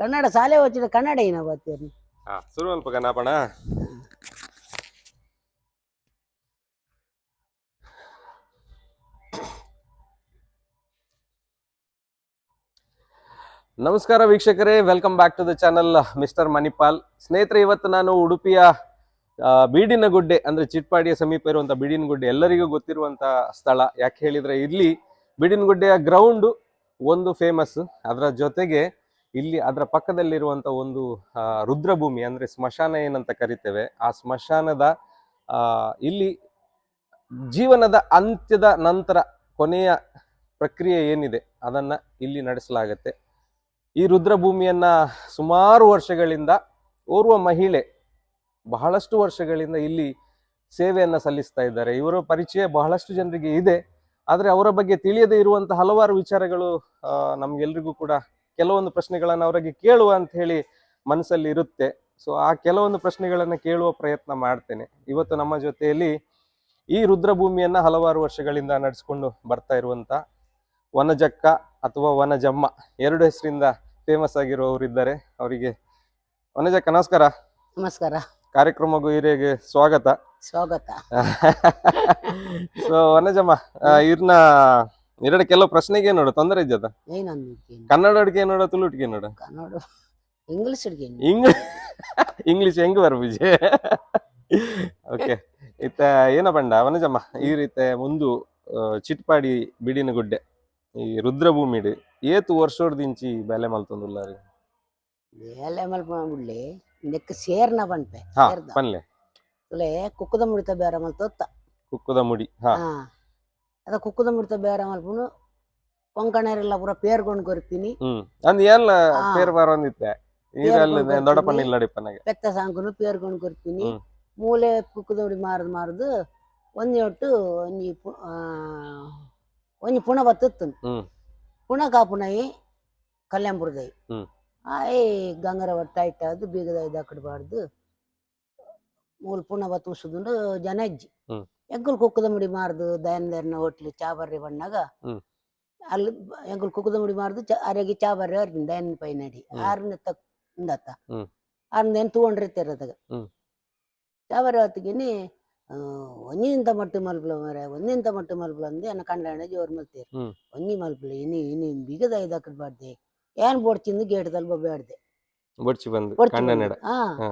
ಕನ್ನಡ ಶಾಲೆ ವಚ್ಚಿದ ಕನ್ನಡ ಏನ ಬರ್ತೀರಿ ಹಾ ನಮಸ್ಕಾರ ವೀಕ್ಷಕರೇ welcome back to the channel mister Manipal ಸ್ನೇಹಿತರೆ, ಇವತ್ತು ನಾನು ಉಡುಪಿಯ ಬೀಡಿನ ಗುಡ್ಡೆ ಅಂದ್ರೆ ಚಿಟ್ಪಾಡಿಯ ಸಮೀಪ ಇರುವಂಥ ಬೀಡಿನ ಗುಡ್ಡೆ ಎಲ್ಲರಿಗೂ ಗೊತ್ತಿರುವಂತಹ ಸ್ಥಳ. ಯಾಕೆ ಹೇಳಿದ್ರೆ ಇಲ್ಲಿ ಬೀಡಿನ ಗುಡ್ಡೆಯ ಗ್ರೌಂಡ್ ಒಂದು ಫೇಮಸ್ ಅದರ ಜೊತೆಗೆ ಇಲ್ಲಿ ಅದರ ಪಕ್ಕದಲ್ಲಿರುವಂಥ ಒಂದು ರುದ್ರಭೂಮಿ ಅಂದ್ರೆ ಸ್ಮಶಾನ ಏನಂತ ಕರಿತೇವೆ. ಆ ಸ್ಮಶಾನದ ಇಲ್ಲಿ ಜೀವನದ ಅಂತ್ಯದ ನಂತರ ಕೊನೆಯ ಪ್ರಕ್ರಿಯೆ ಏನಿದೆ ಅದನ್ನ ಇಲ್ಲಿ ನಡೆಸಲಾಗತ್ತೆ. ಈ ರುದ್ರಭೂಮಿಯನ್ನ ಸುಮಾರು ವರ್ಷಗಳಿಂದ ಓರ್ವ ಮಹಿಳೆ ಬಹಳಷ್ಟು ವರ್ಷಗಳಿಂದ ಇಲ್ಲಿ ಸೇವೆಯನ್ನು ಸಲ್ಲಿಸ್ತಾ ಇದ್ದಾರೆ. ಇವರ ಪರಿಚಯ ಬಹಳಷ್ಟು ಜನರಿಗೆ ಇದೆ. ಆದರೆ ಅವರ ಬಗ್ಗೆ ತಿಳಿಯದೇ ಇರುವಂಥ ಹಲವಾರು ವಿಚಾರಗಳು ನಮಗೆಲ್ರಿಗೂ ಕೂಡ ಕೆಲವೊಂದು ಪ್ರಶ್ನೆಗಳನ್ನು ಅವರಿಗೆ ಕೇಳುವ ಅಂತ ಹೇಳಿ ಮನಸ್ಸಲ್ಲಿ ಇರುತ್ತೆ. ಸೊ ಆ ಕೆಲವೊಂದು ಪ್ರಶ್ನೆಗಳನ್ನು ಕೇಳುವ ಪ್ರಯತ್ನ ಮಾಡ್ತೇನೆ. ಇವತ್ತು ನಮ್ಮ ಜೊತೆಯಲ್ಲಿ ಈ ರುದ್ರಭೂಮಿಯನ್ನು ಹಲವಾರು ವರ್ಷಗಳಿಂದ ನಡೆಸ್ಕೊಂಡು ಬರ್ತಾ ಇರುವಂಥ ವನಜಕ್ಕ ಅಥವಾ ವನಜಮ್ಮ ಎರಡು ಹೆಸರಿಂದ ಫೇಮಸ್ ಆಗಿರುವವರಿದ್ದಾರೆ ಅವರಿಗೆ ವನಜಕ್ಕ ನಮಸ್ಕಾರ. ನಮಸ್ಕಾರ. ಕಾರ್ಯಕ್ರಮಗೂ ಹಿರಿಯಗೆ ಸ್ವಾಗತ. ಸ್ವಾಗತ. ಸೊ ವನಜಮ್ಮ ಇವ್ರನ್ನ ಇರ್ನ ಎರಡು ಕೆಲವು ಪ್ರಶ್ನೆಗೆ ನೋಡ ತೊಂದರೆ ಇದ್ದದ ಏನಂದು ಕನ್ನಡ ಅಡುಗೆ ನೋಡ ತುಳುಟಿಗೆ ನೋಡು? ಕನ್ನಡ ಇಂಗ್ಲಿಷ್ ಅಡುಗೆ ಇಂಗ್ಲಿಷ್ ಇಂಗ್ಲಿಷ್ ಹೆಂಗ್ ಬರ್ಬಿಜೆ ಓಕೆ ಇತ್ತ ಏನ ಬಂಡ ವನಜಮ್ಮ ಈ ರೀತಿ ಮುಂದು ಚಿಟ್ಪಾಡಿ ಬಿಡಿನ ಗುಡ್ಡೆ ಈ ರುದ್ರಭೂಮಿಡ್ ಏತು ವರ್ಷೋಡ್ದಿಂಚಿ ಬೆಲೆ ಮಲ್ತೊಂದುಲ್ಲಾರಿ ಬೇಲೆ ಮಲ್ಪ ಬಿಡ್ಲಿ ನೆಕ್ ಸೇರ್ನ ಬಂಟೆ ಹಾ ಪನ್ಲೆ ತುಲೆ ಕುಕ್ಕದ ಮುಡಿತ ಬೇರೆ ಮಲ್ತೊತ್ತ ಕುಕ್ಕದ ಮುಡಿ ಹಾ. ಅದ ಕುಕ್ಕದ ಮೃತ ಬೇರೆ ಮಲ್ಪುನು ಕೊಂಕಣರೆಲ್ಲ ಪೂರ ಪೇರ್ಕೊಂಡು ಕೊರ್ಪಿನಿ ಹ್ಮ್ ಅಂದ್ ಎಲ್ಲ. ಪೇರ್ ಬರೋಂದಿತ್ತೆ ಈರಲ್ಲಿ ದೊಡ್ಡಪಣ್ಣ ಬರ್ತೀನಿ. ಇಲ್ಲಡಿಪ್ಪನಗೆ ಪೆತ್ತ ಸಾಂಕುನು ಪೇರ್ಕೊಂಡು ಕೊರ್ಪಿನಿ ಹ್ಮ್. ಮೂಲೆ ಕುಕ್ಕದ ಮುಡಿ ಮಾರದು ಮಾರದು ಒಂಜಿ ಒಟ್ಟು ಒಂಜಿ ಆ, ಒಂಜಿ ಪುಣ ಬತ್ತತ್ತು ಪುಣ ಕಾಪುನೈ ಕಲ್ಯಾಣಪುರದೈ. ಆಯ್ ಗಂಗರ ಒಟ್ಟಾಯ್ತ ಅದು ಬೀಗದ ಇದಾಕಡ್ಬಾರ್ದು ಮೂಲ್ ಪುಣ ಬತ್ತು ಉಸುದುಂಡು ಜನ. ಎಂಕುಲ್ ಕುಕ್ಕದ ಮುಡಿ ಮಾರ್ದು ದಯನ್ದರ್ನ ಹೋಟ್ಲು ಚಾಬರ್ರಿ ಬಣ್ಣಾಗ. ಅಲ್ಲಿ ಎಂಕುಲ್ ಕುಕ್ಕದ ಮುಡಿ ಮಾರ್ದು ಆರೋಗ್ಯ ಚಾ ಚಾಬರ್ರಿ ಅವ್ರಿಗೆ ದಯನ್ ಪೈ ನಡಿ. ಆರ್ನ ತಕ್ ಇಂದತ್ತ ಹ್ಮ್. ಆರ್ನ ಏನ್ ತಗೊಂಡಿರ್ತಿರದಾಗ ಹ್ಮ್. ಚಾಬರ್ರಿ ಹೊತ್ತಿಗೆನಿ ಒಂಜಿಂತ ಮಟ್ಟು ಮಲ್ಪಲ ಮರ ಒಂದಿಂತ ಮಟ್ಟು ಮಲ್ಪಲ ಅಂದೆ ಅನ್ನ ಕಂಡ ಜೋರ್ ಮಲ್ತೀರ್ ಒನ್ನಿ ಒಂಜಿ ಮಲ್ಪಲ ಇನಿ ಇನಿ ಬಿಗದ ಇದಾಕಡ್ಬಾರ್ದೆ ಏನ್ ಬೋಡ್ಚಿಂದು ಗೇಟ್ದಲ್ಲಿ ಬಬ್ಬ್ಯಾಡ್ದೆ ಬೊಡ್ಚಿ ಬಂದು ಬೊಡ್ಚಿ ಬಂದು. ಹಾ.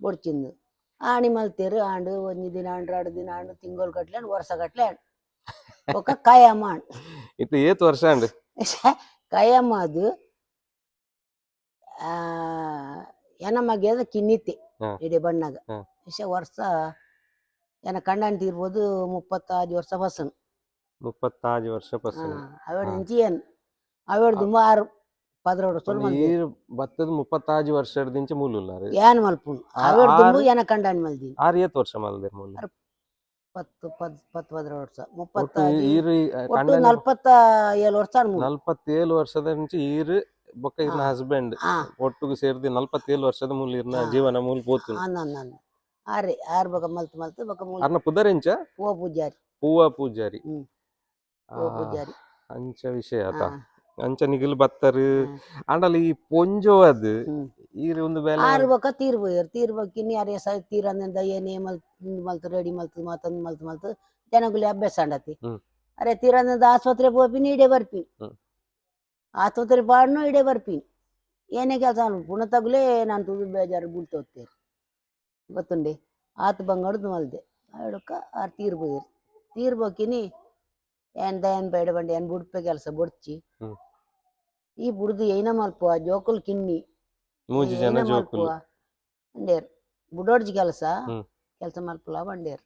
ಬೊಡ್ಚಿಂದು ಆಣಿ ಮಲ್ತೇರು ಆಂಡು ಒಂಜಿ ದಿನ ಆಂಡು ಎರಡು ದಿನ ಆಂಡು ತಿಂಗಳು ಗಟ್ಲೆ ಆಂಡು ವರ್ಷ ಗಟ್ಲೆ ಆಂಡು ಒಕ್ಕ ಕಾಯಮ್ಮ ಆಂಡು ಇತ್ತು ಏತ್ ವರ್ಷ ಅಂಡ್ ಕಾಯಮ್ಮ ಅದು ಆ ಎನಮಗೆ ಅದು ಕಿನ್ನಿತ್ತೆ. ಇಡೀ ಬಣ್ಣಗ. ಎಷ್ಟೇ ವರ್ಷ ಏನ ಕಂಡಂತ ಇರ್ಬೋದು ಮುಪ್ಪತ್ತಾರು ವರ್ಷ ಬಸ್ಸನ್ ಮುಪ್ಪತ್ತಾಜು ವರ್ಷ ಅವೇಡ್ ಹಾ. ಇಂಚಿ ಏನ್? ಸುಮಾರು ಪದ್ರೋಡು ಈ ಭತ್ತದ ಮುಪ್ಪತ್ತಾಜು ವರ್ಷದಿಂಚ ಮೂಲುಲ್ಲಾರಿ ಏನ್ ಮಲ್ಪುನ್ ಆ- ಅವೇಡ್ ದುಂಬು ಆರು- ಏನ ಕಂಡಾನ್ ಮಲ್ದಿನಿ ಆರ್ ಏತ್ ವರ್ಷ ಮಲ್ದೆ ಮೂಲ ಪತ್ತು ಪದ್ ಪತ್ ಪದ್ರ ವರ್ಷ. ಒಟ್ಟು ಮುಪ್ಪತ್ತಾರು ಈರು ಒಟ್ಟು ಕಂಡ ನಲ್ವತ್ತ ಏಳು ವರ್ಷ ನಲ್ಪತ್ತೇಳು ವರ್ಷದ నుంచి ಈರು ಬೊಕ್ಕ ಇರ್ನ ಹಾ. ಹಸ್ಬೆಂಡ್ ಒಟ್ಟಿಗೆ ಸೇರಿದ ನಲ್ಪತ್ತೇಳು ವರ್ಷದ ಮೂಲ ಇರ್ನ ಜೀವನ ಮೂಲ ಪೋತು ಆರಿ ಆರ್ ಬಕ ಮಲ್ತ್ ಮಲ್ತ್ ಬಕ ಮೂಲ ಅರ್ನ ಪುದರೆಂಚ ಹೂವ ಪೂಜಾರಿ. ಹೂವ ಪೂಜಾರಿ. ಹ್ಮ್. ಆ, ಹೂವ ಪೂಜಾರಿ. ಅಂಚ ವಿಷಯ ಆತ. ಹಾ, ಅಂಚ ಬತ್ತರ್. ಆಂಡಲ ಈ ಪೊಂಜೋ ಅದು ಹ್ಮ್. ಒಂದು ಬೇಲೆ ಆರ್ ಬಕ ತೀರ್ ಬೋಯರ್ ತೀರ್ ಬಕ್ಕಿನಿ ಅರೆ ಸ ತೀರ್ ಅಂದ ಏನೇ ಮಲ್ತ್ ಮಲ್ತ್ ರೆಡಿ ಮಲ್ತ್ ಮತ್ತೊಂದ್ ಮಲ್ತ್ ಮಲ್ತ್ ಜನಗುಲಿ ಅಭ್ಯಾಸ ಅಂಡತಿ ಅರೆ ತೀರ್ ಅಂದ ಆಸ್ಪತ್ರೆ ಹೋಪಿನಿ ಇಡೇ ಬರ್ಪಿನಿ ಆಸ್ಪತ್ರೆ ಪಾಡ್ನು ಇಡೇ ಬರ್ಪಿನಿ ಏನೇ ಕೆಲಸ ಪುಣ ತಗುಲೇ ನಾನು ತುದು ಬೇಜಾರು ಬೀಳ್ತೋಗ್ತೇನೆ ಗೊತ್ತುಂಡಿ? ಆತ ಬಂಗಡ್ದು ಮಲ್ದೆ. ಆಡಕ್ಕ ಆರ್ ತೀರ್ ಬೋಯರ್ ತೀರ್ ಬಕ್ಕಿನಿ ಏನ್ ದಯನ್ ಬೇಡ ಬಂಡಿ ಏನ್ ಬುಡ್ಪೆ ಕೆಲಸ ಬುಡ್ಚಿ. ಈ ಬುಡ್ದು ಏನ ಮಲ್ಪುವ ಜೋಕುಲ್ ಕಿನ್ನಿ. ಮೂಜಿ ಜನ ಜೋಕುಲು. ಬಂಡೇರ್ ಬುಡೋಡ್ಜಿ ಕೆಲಸ? ಹ್ಮ್. ಕೆಲಸ ಮಲ್ಪುಲ ಬಂಡೇರ್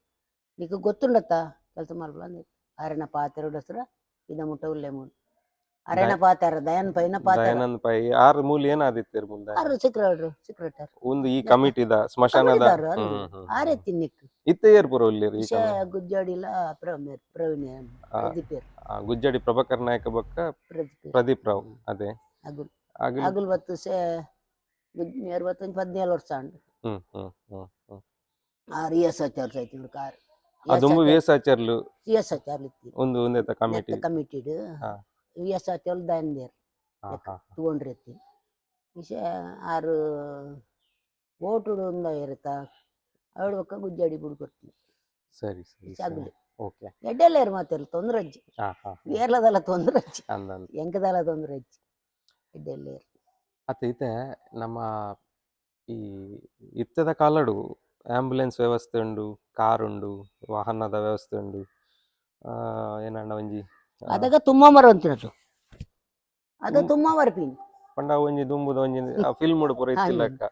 నీకు ಗೊತ್ತುಂಡತ್ತ? ಕೆಲಸ ಮಲ್ಪುಲ ಅಂದೆ ಅರೆನ ಪಾತೆರ ಹೆಸರ ಇದ ಮುಟ್ಟ ಉಲ್ಲೆ ಮೂನ್ ಅರೆನ ಪಾತೆರ ದಯನ್ ಪೈನ ಪಾತೆರ ದಯಾನಂದ್ ಪೈ ಆರ್ ಮೂಲ ಏನಾದಿತ್ತೀರ್ ಮುಂದೆ? ಆರು ಸಿಕ್ರೆಟ್ರು ಸಿಕ್ರಟರ್ ಒಂದು ಈ ಕಮಿಟಿದ ಸ್ಮಶಾನದ. ಕಮಿಟಿದಾರ ಅದು. ಹ್ಮ್, ಹ್ಮ್, ಆರೆ. ತಿನ್ನಿಕ್ ಇತ್ತೆ ಏರ್ ಪುರ ಉಲ್ಲಿರಿ ಈ ವಿಷಯ ಕಮ- ಗುಜ್ಜಾಡಿಲ ಪ್ರವೀಣ್ ಪ್ರವೀಣ್ ಆ, ಪ್ರದೀಪ್ ಏರ್, ಆ, ಗುಜ್ಜಡಿ ಪ್ರಭಾಕರ್ ನಾಯಕ ಬಕ್ಕ ಪ್ರದೀಪ್ ರಾವ್. ಅದೇ. ಅಗುಲ್. ಆಗಲಿ ಅಗುಲ್ ಬತ್ತು ಸೇ ಅರವತ್ತೊಂದು ಪದಿನೇಳು ವರ್ಷ ಅಂಡು ಹ್ಮ್ ಹ್ಮ್ ಹ್ಮ್ ಹ್ಮ್. ಆರು ಎಸ್ ಹಚ್ಚಾರು ಸೈತಿಂಡು ಕಾರ್. ಅದುಂಬು ವೇಸಾಚಾರ್ಲು ಎಸ್ ಹಚ್ಚಾರ್ಲು ಇತ್ತಿ ಒಂದು ಒಂದೇತ ಕಮಿಟಿ ಕಮಿಟಿಡ್ ಹಾ. ಎಸ್ ವಿಷಯ ಆರು ಒಂದ ಇರುತ್ತಾ? ಅವಳು ಗುಜ್ಜಾಡಿ ಸರಿ ಸರಿ ಚಾಗುಲಿ ಓಕೆ. ಎಡ್ಡೆಲ್ಲ ಇರು ಮಾತೆಲ್ಲ ತೊಂದ್ರೆ ಅಜ್ಜಿ ಹಾ ಹಾ. ಏರ್ಲದಲ್ಲ ತೊಂದ್ರೆ ಅಜ್ಜಿ ಅಂದಂದು ಎಂಕದಲ್ಲ ತೊಂದ್ರೆ ಅಜ್ಜಿ ಎಡ್ಡೆಲ್ಲ ಇರು ಅತ್ತ ಈತೆ ನಮ್ಮ ಈ ಇತ್ತದ ಕಾಲಡು ಆಂಬುಲೆನ್ಸ್ ವ್ಯವಸ್ಥೆ ಉಂಡು ಕಾರ್ ಉಂಡು ವಾಹನದ ವ್ಯವಸ್ಥೆ ಉಂಡು. ಆ, ಏನಣ್ಣ ಒಂಜಿ? ಅದಾಗ ತುಂಬ ಮರ ಅಂತಿನದು. ಅದು ತುಂಬ ಮರಪಿನ್ ಪಂಡ. ಒಂಜಿ ದುಂಬುದ ಒಂಜಿ ಫಿಲ್ಮ್ ಪೂರ ಇತ್ತಿಲ್ಲಕ್ಕ.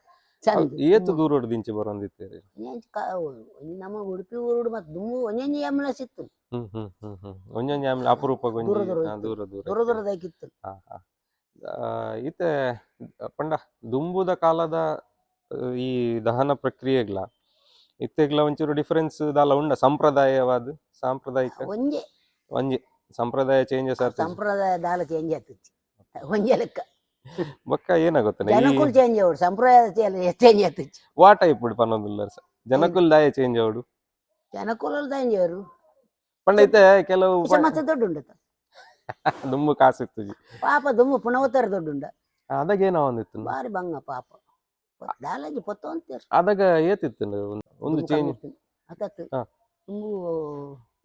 ಏತು ದೂರ ಬರೋಂದಿತ್ತೇರಿ? ಒಂಜೊಂಜಿ ಕಾ- ಒಂಜಿ ನಮ್ಮ ಉಡುಪಿ ಊರುಡು ಮತ್ತು ದುಮ್ಮು ಒಂದೊಂದು ಆಂಬುಲೆನ್ಸ್ ಇತ್ತು. ಹ್ಮ್ ಹ್ಮ್ ಹ್ಮ್ ಹ್ಮ್. ಒಂಜೊಂಜಿ ಆಮೇಲೆ ಅಪರೂಪ ದೂರ ದೂರ ದೂರ ದೂರ ದೂರ ಇತ್ತು. ದೂರದಾಗಿತ್ತು ಹಾ ಹಾ. ಆ, ಈತೆ ಪಂಡ ದುಂಬುದ ಕಾಲದ ಈ ದಹನ ಪ್ರಕ್ರಿಯೆಗ್ಲ ಇತ್ತೆಗ್ಲ ಒಂಚೂರು ಡಿಫರೆನ್ಸ್ ದಾಲ ಉಂಡ ಸಂಪ್ರದಾಯವಾದ ಸಾಂಪ್ರದಾಯಿಕ? ಒಂಜೆ. ಒಂಜೆ. ಸಂಪ್ರದಾಯ ಚೇಂಜಸ್ ಸಂಪ್ರದಾಯ ದಾಲ ಚೇಂಜ್ ಆಗ್ತಿತ್ತು ಒಂಜೆ ಲೆಕ್ಕ. ಬೊಕ್ಕ ಏನಾಗುತ್ತೆ ಜನಕುಲ್ ಚೇಂಜ್ ಅವ್ರು ಸಂಪ್ರದಾಯ ಚೇಂಜ್ ಆಯ್ತು ವಾ ಟೈಪ್ ಬಿಡು ಪನ್ನೊಂದುಲ್ಲ ಜನಕುಲ್ ದಾಯ ಚೇಂಜ್ ಅವಡು ಜನಕುಲ್ ಚೇಂಜ್ ಅವರು ಪಂಡೈತೆ ಕೆಲವು ಮತ್ತೆ ದೊಡ್ಡ ಉಂಡತ ಕಾಸು ಇತ್ತು ಪಾಪ ದುಮ್ಮು ಪುನವತ್ತರ ದೊಡ್ಡ ಉಂಡ ಅದಾಗ ಏನೋ ಒಂದಿತ್ತು ಬಾರಿ ಬಂಗ ಪಾಪ. ದಾಲಾಜಿ ಪೊತ್ತ ಅಂತ ಅದಾಗ ಏತಿತ್ತು ಒಂದು ಚೇಂಜ್ ಹತ್ತತ್ತು. ತುಂಬು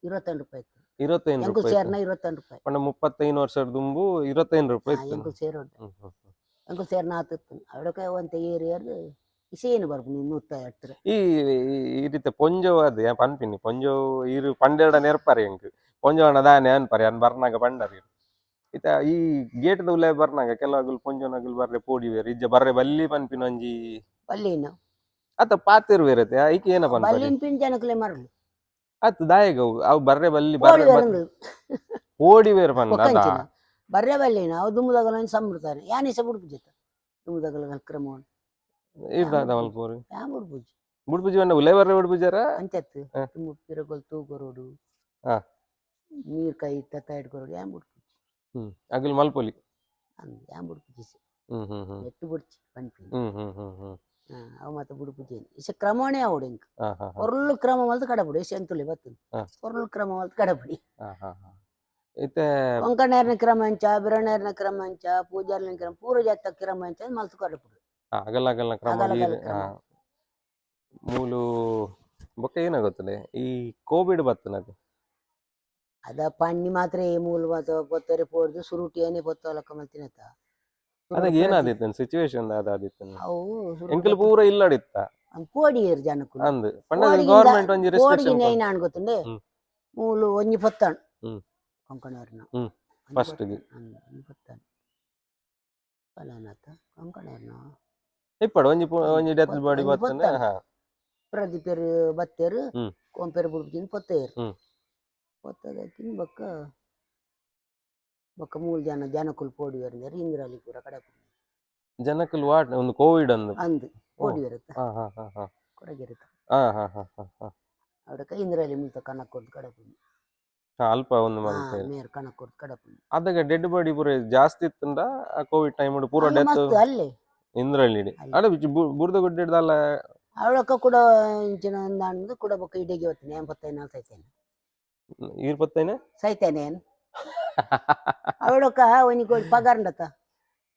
ಇರುವತ್ತೆಂಟು ರೂಪಾಯಿ ಇತ್ತು. ಇರುವತ್ತೈದು ಎಂಕು ರೂಪಾಯಿ ಸೇರ್ನ ಇರುವತ್ತೆಂಟು ರೂಪಾಯಿ. ಪಂಡ ಮುಪ್ಪತ್ತೈದು ವರ್ಷದ ದುಂಬು ಇರುವತ್ತೈದು ರೂಪಾಯಿ ಇತ್ತು ಹೆಂಗು ಸೇರು ಉಂಟು ಹ್ಮ್ ಹ್ಮ್ ಹ್ಮ್. ಎಂಕು ಸೇರ್ನ ಆತಿತ್ತು. ಅವಡಕ್ಕೆ ಒಂತ ಏರಿಯಾದ ಇಸೇನು ಬರ್ಬು ನೀನು ನೂತ್ತ ಈ ಈ- ಈ ರೀತಿ ಪೊಂಜವಾದ ಏನ್ ಪನ್ಪಿನಿ. ಪೊಂಜೋ ಇರು ಪಂಡೆರಡ ನೆರ್ಪರಿ ಎಂಕ್ ಪೊಂಜೋಣ ದಾನೆ ಅನ್ಪರಿ ಅನ್ ಬರ್ನಾಗ ಪಂಡರಿ ಇತ ಈ ಗೇಟ್ ಉಲೆ ಬರ್ನಾಗ ಕೆಲವಗುಲ್ ಪೊಂಜೋನಗುಲ್ ಬರ್ರೆ ಪೋಡಿವೇರು ಇಜ್ಜ ಬರ್ರೆ ಬಲ್ಲಿ ಪನ್ಪಿನ ಒಂಜಿ ಬಲ್ಲಿನ? ಅತ್ತ ಪಾತಿರ್ವೇರತೆ ಐಕೆ ಏನ ಪನ್ಪರಿ ಬಲ್ಲಿನ ಪಿನ್ ಜನಕ್ಕಲೆ ಮರಳು ಅತ್ ದಾಯಗ ಅವು ಬರ್ರೆ ಬಲ್ಲಿ ಬರ್ರೆ ಓಡಿ ಓಡಿವೇರು ಪಂಡ ಅದ ಬರ್ರೆ ಬಲ್ಲಿ ಅವು ದುಮ್ಮದಗಲ ಸಂಬಿಡ್ತಾರೆ. ಯಾನಿಸ ಬುಡ್ಪುಜಿತ ದುಮ್ಮದಗಲ ಕ್ರಮವನ್ನು ಇರ್ದ ಮಲ್ಪೋರು ಯಾ ಬುಡ್ಪುಜಿ ಬುಡ್ಪುಜಿ ವಣ್ಣ ಉಲೆ ಬರ್ರೆ ಬುಡ್ಪುಜಾರ ಹಾ. ತುಂಬ ಪಿರಗೊಲ್ ತೂಗೊರೋಡು. ನೀರ್ ಕೈ ತತ್ತ ಇಟ್ಕೊರೋಡು. ಯಾ ಬುಡ್ಪುಜಿ ಹ್ಮ್. ಅಗಲ್ ಮಲ್ಪೊಲಿ. ಯಾ ಬುಡ್ಪುಜಿ ಹ್ಮ್ ಹ್ಮ್ ಹ್ಮ್. ಎಟ್ಟು ಬುಡ್ಚಿ ಪಂಪಿ ಹ್ಮ್ ಹ್ಮ್ ಹ್ಮ್ ಹ್ಮ್. ಅವು ಮತ್ತೆ ಬುಡು ಪೂಜೆನಿ ಇಷ್ಟ ಕ್ರಮಣೆ ಅವಡು ಇಂಕ. ಒರ್ಲು ಕ್ರಮ ಮಲ್ತು ಕಡಪುಡು ಇಷ್ಟ ಎಂತುಲೆ ಬತ್ತುಂಡು ಒರ್ಲು ಕ್ರಮ ಮಲ್ತು ಕಡಪುಡಿ ಇತ್ತೆ ವಂಕಣ್ಣರ್ನ ಕ್ರಮ ಅಂಚ ಬಿರಣ್ಣರ್ನ ಕ್ರಮ ಅಂಚ ಪೂಜಾರ್ನ ಕ್ರಮ ಪೂರ ಜಾತ ಕ್ರಮ ಅಂಚ ಮಲ್ತು ಕಡಪುಡು ಅಗಲ ಅಗಲ ಕ್ರಮ ಮೂಲು ಬೊಕ್ಕ ಏನಾಗುತ್ತದೆ ಈ ಕೋವಿಡ್ ಬತ್ತನದು ಅದ? ಪಣ್ಣಿ ಮಾತ್ರ ಈ ಮೂಲ ಬತ್ತ ಪೊತ್ತರೆ ಪೋಡ್ದು ಸುರುಟಿ ಏನೇ ಪೊತ್ತೋಲಕ್ಕ ಮಲ್ತಿನತ್ತ ಅದಾಗ ಏನಾದಿತ್ತು ಸಿಚುವೇಶನ್ ಅದಾದಿತ್ತು ಅವು ಎಂಕಲ್ ಪೂರ ಇಲ್ಲಡಿತ್ತ? ಪೋಡಿಯರ್ ಜನಕ್ಕೂ. ಅಂದ್. ಪಂಡ ಕೋಡಿಗಿಂದ- ಗವರ್ಮೆಂಟ್ ಒಂಜಿ ಕೋಡಿಗೆ ರೆಸ್ಟ್ರಿಕ್ಷನ್ ನೈನ್ ಅನ್ಗೊತ್ತಂಡೆ ಹ್ಮ್. ಮೂಲು ಒಂಜಿ ಪೊತ್ತಾಣ್ ಹ್ಮ್. ಕೊಂಕಣೇರ್ನ. ಹ್ಮ್. First ಗೆ. ಒಂಜಿ ಪೊತ್ತಾಣ್ ಪಲಾನತ ಕೊಂಕಣೇರ್ನ. ಇಪ್ಪಡು ಒಂಜಿ ಪು- ಒಂಜಿ ಡೆತ್ ಒಂಜಿ ಬಾಡಿ ಬತ್ತಂದ್ರೆ ಬತ್ತಂಡೆ. ಹಾ. ಪ್ರದೀಪರು ಬತ್ತೇರು ಹ್ಮ್. ಕೊಂಪೆರು ಬುಡ್ಪಿನ ಪೊತ್ತೇರು. ಹ್ಮ್. ಪೊತ್ತದಕ್ಕಿನ ಬೊಕ್ಕ ಬೊಕ್ಕ ಮೂಲು ಜನ ಜನಕ್ಕುಲು ಪೋಡಿ ಬರಂದರು ಇಂದ್ರಾಲಿ ಪೂರ ಕಡೆ ಜನಕ್ಕಲ್ ವಾಟ್ ಒಂದು ಕೋವಿಡ್ ಅಂದ್. ಅಂದು ಪೋಡಿ ಬರುತ್ತ ಹಾ ಹಾ ಹಾ ಹಾ. ಕೊಡಗಿರುತ್ತ ಹಾ ಹಾ ಹಾ ಹಾ ಹಾ. ಅವಡಕ ಇಂದ್ರಾಲಿ ಮುಲ್ತ ಕಣಕ್ಕೊರ್ದು ಕಡಪುಂಡು ಹಾ, ಅಲ್ಪ ಒಂದು ಮಂತ್ ಮೇರ್ ಕಣಕ್ಕೊರ್ದು ಕಡಪುಂಡು ಅದಾಗ ಡೆಡ್ ಬಾಡಿ ಪೂರ ಜಾಸ್ತಿ ಇತ್ತಂದ ಆ ಕೋವಿಡ್ ಟೈಮ್ ಪೂರ ಡೆತ್ ಅಲ್ಲಿ. ಇಂದ್ರಲ್ಲಿ. ಅಡ ಬುರ್ದ ಗುಡ್ಡೆಡ್ದಲ್ಲ ಅವಳಕ್ಕ ಕೂಡ ಇಂಚಿನ ಒಂದು ಕೂಡ ಬೊಕ್ಕ ಇಡೆಗೆ ಹೋಗ್ತೀನಿ ಎಂಬತ್ತೈದು ನಾಲ್ಕು ಸೈತೇನೆ ಇರ್ಪತ್ತೇನೆ ಸೈತೇನೆ ಅವಳಕ್ಕ ಒಂಜಿ ಪಗಾರ ಪಗಾರ್ಂಡತ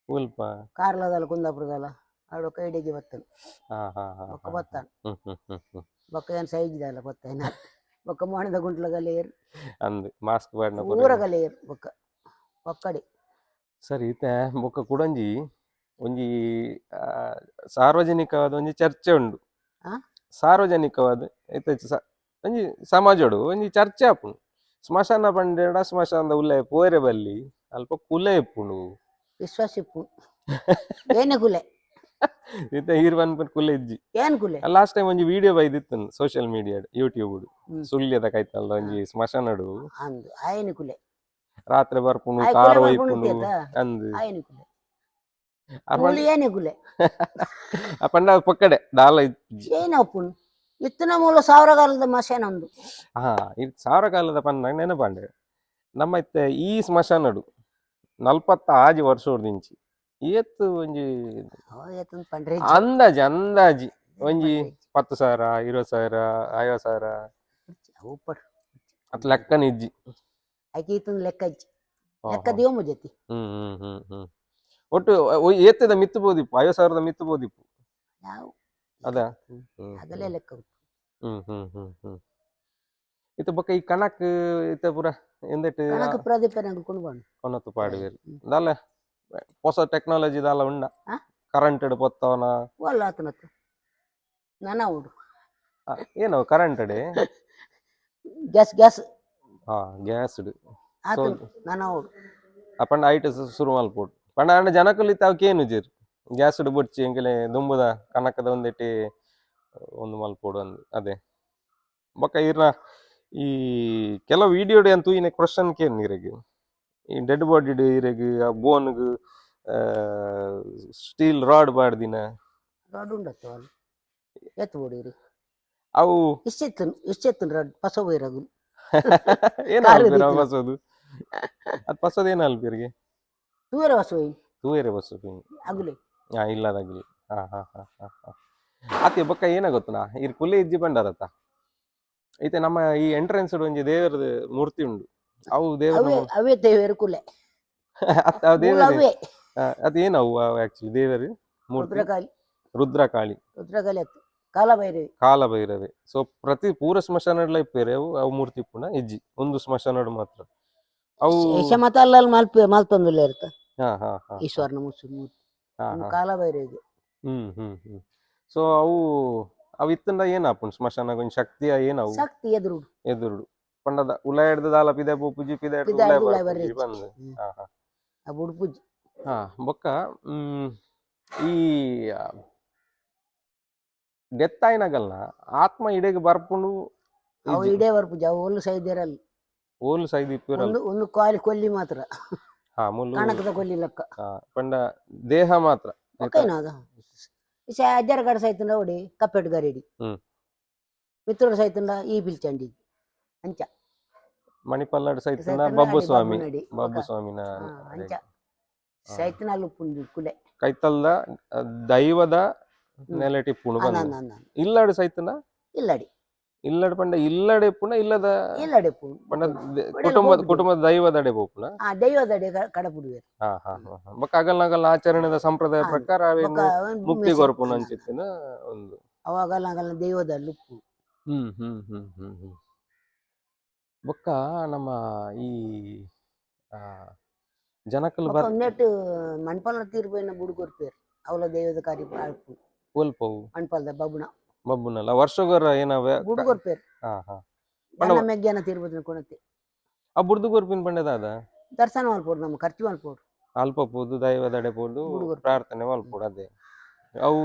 ಉಲ್ಪ. ಕಾರ್ಲದಲ್ಲ ಕುಂದಾಪುರದಲ್ಲ ಅವಳಕ್ಕ ಇಡೆಗೆ ಬತ್ತನು. ಹಾ ಹಾ ಹಾ ಬೊಕ್ಕ ಬತ್ತಾನ ಬೊಕ್ಕ ಏನು ಸೈಜ್ದಲ್ಲ ಬತ್ತಾಯಿನ ಬೊಕ್ಕ ಮೋಣದ ಗುಂಟ್ಲಗಲೇರು ಅಂದ್ ಮಾಸ್ಕ್ ಬಾಡ್ನ ಊರಗಲೇರು ಬೊಕ್ಕ ಒಕ್ಕಡಿ. ಸರಿ ಇತ್ತೆ ಬೊಕ್ಕ ಕುಡಂಜಿ ಒಂಜಿ ಆ, ಸಾರ್ವಜನಿಕವಾದ ಒಂಜಿ ಚರ್ಚೆ ಉಂಡು. ಆ? ಸಾರ್ವಜನಿಕವಾದ ಐತೆ ಒಂಜಿ ಸಮಾಜಡು ಒಂಜಿ ಚರ್ಚೆ ಆಪುಂಡು. ಸ್ಮಶಾನ ಪಂಡೇಡ ಸ್ಮಶಾನದ ಉಲ್ಲೆ ಪೋರೆ ಬಲ್ಲಿ ಅಲ್ಪ ಕುಲೆ ಇಪ್ಪುಂಡು ವಿಶ್ವಾಸಿಪ್ಪು ಏನೇ ಕುಲೆ? ಇತ್ತ ಹೀರ್ ಪನ್ಪನ್ ಕುಲೆ ಇಜ್ಜಿ. ಏನ್ ಕುಲೆ? ಲಾಸ್ಟ್ ಟೈಮ್ ಒಂಜಿ ವಿಡಿಯೋ ಬೈದಿತ್ತು ಸೋಶಿಯಲ್ ಮೀಡಿಯಾ ಯೂಟ್ಯೂಬ್. ಸುಳ್ಯದ ಕೈತಲ್ದ ಒಂಜಿ ಸ್ಮಶಾನಡು. ಅಂದು ಆಯನ ಕುಲೆ? ರಾತ್ರಿ ಬರ್ಪುಂಡು ಆಯ್ ಕಾರ್ ಕುಲೆ ಅಂದು. ಆಯನ ಮೂಲು ಏನೇ ಕುಲೆ? ಆ ಪಂಡ ಪಕ್ಕಡೆ ದಾಲ ಇಜ್ಜಿ. ಏನ ಇತ್ತನ ಮೂಲ ಸಾವಿರಗಾಲದ ಮಶಾನೊಂದು ಹಾ ಇದು ಸಾವಿರ ಕಾಲದ ಪಂಡ ನೆನಪಂಡೆ. ನಮ್ಮ ಇತ್ತೆ ಈ ಸ್ಮಶಾನಡು ನಲ್ಪತ್ತ ಆಜಿ ವರ್ಷೋಡ್ದಿಂಚಿ ಏತ್ತು ಒಂಜಿ ಪಂಡ್ರೆ ಅಂದಾಜಿ ಅಂದಾಜಿ. ಒಂಜಿ ಪತ್ತು ಸಾವಿರ ಇರುವತ್ತು ಸಾವಿರ ಐವತ್ತು ಸಾವಿರ. ಉಪ್ಪಡು ಅತ್ ಲೆಕ್ಕನ ಇಜ್ಜಿ ಆಕೆ ಈತನ ಲೆಕ್ಕ ಇಜ್ಜಿ. ಲೆಕ್ಕ ಹಾ. ದೇವ ಜೊತೆ ಹ್ಮ್ ಹ್ಮ್ ಹ್ಮ್ ಹ್ಮ್. ಒಟ್ಟು ಏತದ ಮಿತ್ತು ಬೋದಿಪ್ಪು ಐವತ್ ಸಾವಿರದ ಮಿತ್ತು ಬೋದಿಪ್ಪು. ಯಾವ? ಅದ? ಅದಲ್ಲೇ ಲೆಕ್ಕ ಉಂಟು. ಹ್ಮ್ ಹ್ಮ್ ಹ್ಮ್ ಹ್ಮ್. ಈ ಕಣಕ್ ಇತ್ತ ಪೂರ ಎಂದೆಟ್ ಕಣಕ್ ಪ್ರದೀಪ ನಡ್ಕೊಂಡು ಬಂದು ಕೊನತ್ತು ಪಾಡುವೇರು ದಾಲ ಹೊಸ ಟೆಕ್ನಾಲಜಿ ದಾಲ ಉಂಡ. ಕರೆಂಟ್ ಪೊತ್ತವನ ಒಲ್ಲ ಆತನತ್ತು ನಾನ ಓಡು ಏನವು ಕರೆಂಟ್ ಡೇ? Gas gas. ಹಾ ಗ್ಯಾಸ್ ಆತನ ನಾನ ಓಡು ಅಪ್ಪಂಡ ಐಟ್ ಶುರು ಮಲ್ಪೋಡು ಪಂಡ ಅಂಡ ಜನಕುಲಿತ ಅವಕ್ಕೇನು ಜೀರ್ ಗ್ಯಾಸ್ ಬೊಡ್ಚಿ ಎಂಕಲೆ ದುಂಬುದ ಕನಕದ ಒಂದೆಟ್ಟಿ ಒಂದು ಮಲ್ಪೋಡು ಅಂದ್ ಅದೇ. ಬೊಕ್ಕ ಇರ್ನ ಈ ಕೆಲವು ವಿಡಿಯೋಡೆ ಅಂತೂ ಇನ್ನ ಕ್ವಶನ್ ಕೇನ್ ಇರಗೆ ಈ ಡೆಡ್ ಬಾಡಿ ಇರಗೆ ಆ ಬೋನ್ಗ್ ಸ್ಟೀಲ್ ರಾಡ್ ಬಾಡ್ದಿನ. ರಾಡ್ ಉಂಡತ್ತು ಅಲ್ಲಿ? ಎತ್ತು ಬಿಡಿರಿ ಅವು ಇಷ್ಟೆತ್ತು ಇಷ್ಟೆತ್ತು ರಡ್ ಪಸ ಬೈರಗು ಏನ್ ಕಾಲು ಅಲ್ಪೇರ ದಿಕ್ಕಿನ. ಬಸೋದು ಅದ್ ಪಸದ ಏನ್ ಅಲ್ಪೇರಿಗೆ ತೂರ ಬಸ ಹೋಯ್ ತೂವೇರೆ ಬಸ್ಸು ಅಗುಲೆ. ಹಾ ಇಲ್ಲದಾಗ್ಲಿ. ಹಾ ಹಾ ಹಾ ಹಾ ಹಾ. ಅತಿ ಬೊಕ್ಕ ಏನ ಗೊತ್ತುನಾ? ಇರ್ ಕುಲ್ಲಿ ಇಜ್ಜಿ ಬಂಡಾರತ್ತ ಐತೆ ನಮ್ಮ ಈ ಎಂಟ್ರೆನ್ಸ್ ಒಂಜಿ ದೇವರದ ಮೂರ್ತಿ ಉಂಡು. ಅವು ದೇವರ ಅವೇ ದೇವರ ಕುಲೆ ಅತ್ತ ಅವು ದೇವರ ಅದ್ ಏನ್ ಅವು ಆಕ್ಚುಲಿ ದೇವರು ಮೂರ್ತಿ? ರುದ್ರಕಾಳಿ. ರುದ್ರಕಾಳಿ. ರುದ್ರಕಾಳಿ ಅತ್ತು. ಕಾಲಭೈರವಿ. ಕಾಲ ಭೈರವೆ ಸೊ ಪ್ರತಿ ಪೂರ ಸ್ಮಶಾನಡ್ಲ ಇಪ್ಪೇರೆ ಅವು ಅವು ಮೂರ್ತಿ ಪುನ ಇಜ್ಜಿ. ಒಂದು ಸ್ಮಶಾನಡ್ ಮಾತ್ರ. ಅವು ಯಶಮತ ಅಲ್ಲಲ್ಲಿ ಮಾಲ್ಪ ಇರ್ತ. ಹಾ ಹಾ ಹಾ ಈಶ್ವರನ ಮುಸು ಮೂರ್ತಿ. ಹಾ ಇನ್ನು ಹಾ. ಕಾಲ ಬೈರವಿಗೆ ಹ್ಮ್ ಹ್ಮ್ ಹ್ಮ್. ಸೊ ಅವು ಅವು ಇತ್ತಂಡ ಏನಾಪುಂಡು ಸ್ಮಶಾನ ಒಂದ್ ಶಕ್ತಿಯ ಏನವು ಶಕ್ತಿ ಎದುರು ಎದುರುಡು. ಪಂಡದ ಉಲ ಹಿಡ್ದು ದಾಲ ಪಿದೆ ಪೂಜಿ ಪಿದೆ ಉಲಾಯ್. ಬಂದು. ಹಾ ಹಾ. ಆ ಬುಡ್ಪುಜಿ ಹಾ ಬೊಕ್ಕ ಈ ಡೆತ್ ಆಯ್ನಾಗಲ್ಲ ಆತ್ಮ ಇಡೆಗೆ ಬರ್ಪುಂಡು ಅವು ಇಡೇ ಬರ್ಪುಜಿ ಅವು ಒಲ್ಲು ಸೈದಿರಲ್ಲ ಓಲ್ ಸೈದಿ ಒಂದು ಒಂದು ಕಾಲಿ ಕೊಲ್ಲಿ ಮಾತ್ರ. ಹಾ ಮುಲ್ಲು ಕಣಕದ ಕೊಲ್ಲಿ ಲೆಕ್ಕ ಹಾ, ಪಂಡ ದೇಹ ಮಾತ್ರ ಒಕ್ಕೇನ ಅದು? ಇಸ ಅಜ್ಜರ ಗಡ ಸೈತಂಡ ಒಡಿ ಕಪ್ಪೆಟ್ ಗರಿಡಿ. ಹ್ಮ್. ಮಿತ್ರರ ಸೈತಂಡ ಈ ಪಿಲ್ಚಂಡಿ ಅಂಚ. ಮಣಿಪಲ್ಲಡ್ ಸೈತಂಡ ಬಬ್ಬು ಅಡಿ ಸ್ವಾಮಿ. ಬಬ್ಬು ಒಕ್ಕ. ಸ್ವಾಮಿನ ಹಾ, ಅಂಚ. ಹಾ. ಸೈತನ ಅಲ್ಲುಪ್ಪುಂಡು ಕುಲೆ. ಕೈತಲ್ದ ದೈವದ ನೆಲೆಟಿ ಪುಣ ಬಂದ ಅನ್ನ ಅನ್ನ ಇಲ್ಲಡ್ ಸೈತನ ಇಲ್ಲಡಿ. ಇಲ್ಲಡ್ ಪಂಡ ಇಲ್ಲಡೆ ಪುಣ ಇಲ್ಲದ ಇಲ್ಲಡೆ ಪುಂಡು ಪಂಡ ಕುಟುಂಬದ. ಕುಟುಂಬದ ದೈವದಡೆ ಬೋಪುನ? ಆ ದೈವದಡೆ ಕಡಪುಡುವೆ ಹಾ ಹಾ ಹಾ ಹಾ. ಬೊಕ್ಕ ಅಗಲ ಅಗಲ ಆಚರಣೆದ ಸಂಪ್ರದಾಯ ಪ್ರಕಾರ ಅವೇನು ಮುಕ್ತಿ ಗೊರ್ಪುನ ಅಂಚಿತ್ತಿನ ಒಂದು? ಅವ ಅಗಲ್ನಗಲ್ ದೈವದ ಉಪ್ಪು. ಹ್ಮ್ ಹ್ಮ್ ಹ್ಮ್ ಹ್ಮ್ ಹ್ಮ್. ಬೊಕ್ಕ ನಮ್ಮ ಈ ಆ ಜನಕಲ್ ಬರ್ ಒಂದೆಟ್ಟು ಮಣ್ಪಾಲ ತೀರ್ಪೋಯಿನ ಬುಡುಗೊರ್ಪೇರು ಅವಲ ದೈವದ ಕಾರ್ಯ ಮಣ್ಪಾಲದ ಬಬುಣ. ಬಬ್ಬುನಲ್ಲ ವರ್ಷಗೊರ ಏನವೆ? ಬುಡುಗೊರ್ಪೇರು ಹಾ ಹಾ. ಜನ ಮೆಗ್ಗಾನ ತೀರ್ಬೋದು ಕೊಣತೆ ಆ ಬುಡ್ದು ಗೊರ್ಪಿನ ಪಂಡದಾದ ದರ್ಶನ ಮಲ್ಪೋಡು ನಮ್ಮ ಖರ್ಚು ಮಲ್ಪೋಡು ಅಲ್ಪ ಪೋದು ದೈವದಡೆ ಪೋದು ಬುಡುಗೊರ್ಪು. ಪ್ರಾರ್ಥನೆ ಮಲ್ಪೋಡು ಅದೇ. ಅವು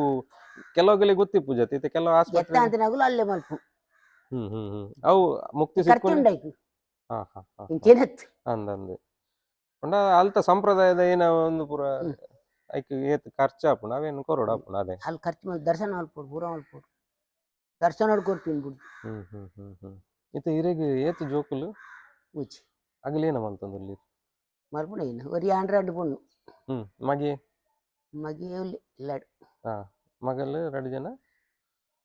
ಕೆಲವುಗಳಿಗೆ ಗೊತ್ತಿ ಜೊತೆ ಇತ್ತೆ ಕೆಲವು ಆಸ್ಪತ್ರೆ ಅಂತಿನಾಗುಲು ಅಲ್ಲೇ ಮಲ್ಪು. ಹ್ಮ್ ಹ್ಮ್ ಹ್ಮ್. ಅವು ಮುಕ್ತಿ ಸಿಕ್ಕೊಂಡು ಹಾ ಹಾ ಹಾ ಅಂದಂದು. ಪಂಡ ಅಲ್ತ ಸಂಪ್ರದಾಯದ ಏನ ಒಂದು ಪೂರ. ಐಕ್ ಏತ್ ಖರ್ಚಾಪುನ ಅವೇನು ಕೊರೋಡ ಆಪುನ ಅದೇ. ಅಲ್ಲಿ ಖರ್ಚು ಮಲ್ ದರ್ಶನ ಮಲ್ಪೋಡು ಪೂರ ಮಲ್ಪೋಡು ದರ್ಶನ ಕೊರ್ಪಿನ್ ಬುಡು ಹ್ಮ್ ಹ್ಮ್ ಹ್ಮ್ ಹ್ಮ್. ಇತ್ತ ಇರೆಗ್ ಏತ್ ಜೋಕುಲು? ಉಚ್ಚಿ ಅಗಲೇನ ಮಂತಂದಲ್ಲಿ ಮಲ್ಪುಣ ಏನು? ಒರಿ ಆಂಡ್ರಾಯ್ಡ್ ಪೊಣ್ಣು ಹ್ಮ್ ಮಗಿ? ಮಗಿ ಇಲ್ಲಾಡು. ಹಾ ಮಗಲು ಎರಡು ಜನ?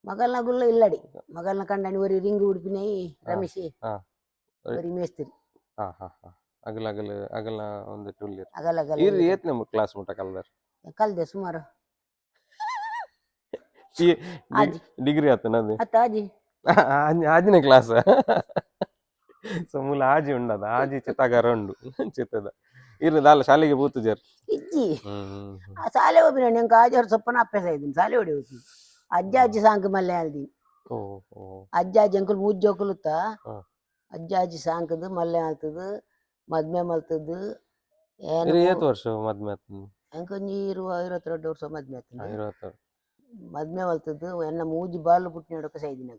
ಮಗಲ್ನ ಗುಲ್ಲ ಇಲ್ಲಡಿ. ಮಗಲ್ನ ಕಂಡನಿ ಒರಿ ರಿಂಗ್ ಉಡುಪಿನೈ ರಮೇಶ್. ಹಾ. ಒರಿ ಮೇಸ್ತ್ರಿ. ಹಾ ಹಾ ಹಾ. ಅಗಲ ಅಗಲ ಅಗಲ ಒಂದು ಟುಲ್ಲಿ ಅಗಲ ಅಗಲ ಏತ್ ನಮ್ಮ ಕ್ಲಾಸ್ ಮುಟ್ಟ ಕಲ್ದರ್? ಕಲ್ದೆ ಸುಮಾರು. ಡಿಗ್ರಿ ಆಜಿ. ಡಿಗ್ರಿ ಆತನ ಅದು? ಅತ್ತ ಆಜಿ. ಆಜಿನ ಕ್ಲಾಸ್ ಸೊ ಮೂಲ ಆಜಿ ಉಂಡದ ಆಜಿ ಚಿತ್ತಾಗಾರ ಉಂಡು ಚಿತ್ತದ. ಇರ್ಲಿ ದಾಲ ಶಾಲೆಗೆ ಬೂತು ಜರ್. ಇಜ್ಜಿ. ಆ ಶಾಲೆ ಹೋಗಿನ ನಂಗೆ ಆಜಾರು ಸೊಪ್ಪನ ಅಭ್ಯಾಸ ಇದ್ದೀನಿ ಶಾಲೆ ಹೊಡಿ ಹೋಗಿ ಅಜ್ಜ ಅಜ್ಜಿ ಸಾಂಕ್ ಮಲ್ಲೆ ಅಲ್ದಿ. ಅಜ್ಜ ಅಜ್ಜಿ ಅಂಕಲ್ ಮೂಜ್ಜೋಕುಲುತ್ತ. ಅಜ್ಜ ಅಜ್ಜಿ ಸಾಂಕದು ಮಲ್ಲೆ ಆಲ್ತದು ಮದ್ಮೆ ಮಲ್ತದ್ದು ಏನು ಏತ್ ವರ್ಷ ಮದ್ಮೆ ಆತು ಅಂಕೊಂಜಿ ಇರುವ ಇರುವತ್ತೆರಡು ವರ್ಷ ಮದ್ಮೆ ಆತಂದು. ಇರುವತ್ತ ಮದ್ಮೆ ಹೊಲ್ತದ್ದು ಎಲ್ಲ ಮೂಜಿ ಬಾಲು ಪುಟ್ಟಿನ ಹಿಡಕ ಸೈದಿನ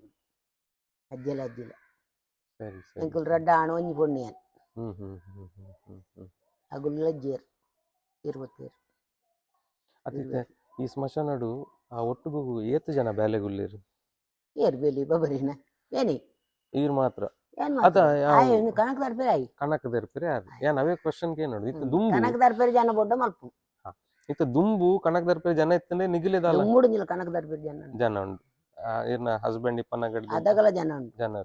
ಅಜ್ಜಲ ಅಜ್ಜಿಲ ಅಂಕಲ್ ರಡ್ಡ ಆಣ ಒಂಜಿ ಪೊಣ್ಣಿಯನ್ ಹ್ಮ್ ಹ್ಮ್ ಹ್ಮ್ ಹ್ಮ್ ಹ್ಮ್ ಹ್ಮ್. ಇರುವತ್ತೇರು ಈ ಸ್ಮಶಾನಡು ಆ ಒಟ್ಟುಗು ಏತ್ ಜನ ಬ್ಯಾಲೆಗುಲ್ಲಿರು ಏರ್ ಬೇಲಿ ಬಬರಿನ. ಏನಿ? ಇವ್ರು ಮಾತ್ರ. ಅದ ಯಾವ- ಆಯ್ ಕನಕದಾರ ಬೇರೆ ಆಯ್. ಕನಕದರ್ ಪೆರೆ ಯಾರು ಏನ್ ಅವೇ ಕ್ವಶನ್ಗೆ ನೋಡಿ ದುಂಬು. ಕನಕದಾರ ಬೇರೆ ಜನ ಬೊಡ್ಡ ಮಲ್ಪು. ಇತ್ತು ದುಂಬು ಕನಕದರ್ ಪೆರೆ ಜನ ಇತ್ತಂದ್ರೆ ನಿಗಿಲಿದಲ್ಲ. ಮೂಡುದಿಲ್ಲ ಕನಕದಾರ ಬೇರೆ ಜನ. ಜನ ಉಂಡು ಆ, ಇರ್ನ ಹಸ್ಬೆಂಡ್ ಇಪ್ಪನ ಗಡ್ಡಿ ಅದಗಲ ಜನ ಉಂಟು. ಜನ